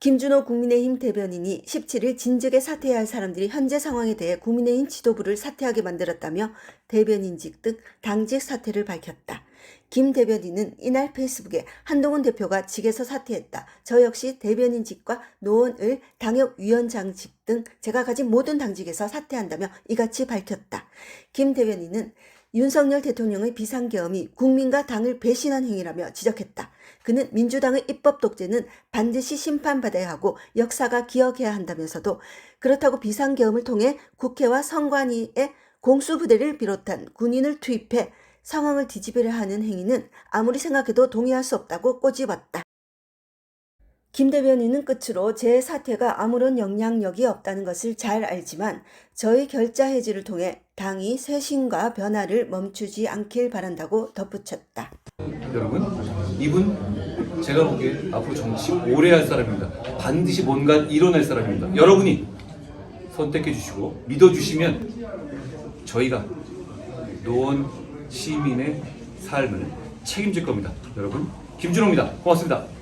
김준호 국민의힘 대변인이 17일 진즉에 사퇴해야 할 사람들이 현재 상황에 대해 국민의힘 지도부를 사퇴하게 만들었다며 대변인직 등 당직 사퇴를 밝혔다. 김 대변인은 이날 페이스북에 한동훈 대표가 직에서 사퇴했다. 저 역시 대변인직과 노원을 당협위원장직 등 제가 가진 모든 당직에서 사퇴한다며 이같이 밝혔다. 김 대변인은 윤석열 대통령의 비상계엄이 국민과 당을 배신한 행위라며 지적했다. 그는 민주당의 입법 독재는 반드시 심판받아야 하고 역사가 기억해야 한다면서도 그렇다고 비상계엄을 통해 국회와 선관위에 공수부대를 비롯한 군인을 투입해 상황을 뒤집으려 하는 행위는 아무리 생각해도 동의할 수 없다고 꼬집었다. 김 대변인은 끝으로 제 사퇴가 아무런 영향력이 없다는 것을 잘 알지만 저희 결자 해지를 통해 당이 쇄신과 변화를 멈추지 않길 바란다고 덧붙였다. 여러분 이분 제가 보기에 앞으로 정치 오래 할 사람입니다. 반드시 뭔가 이뤄낼 사람입니다. 여러분이 선택해 주시고 믿어 주시면 저희가 노원 시민의 삶을 책임질 겁니다. 여러분 김준호입니다. 고맙습니다.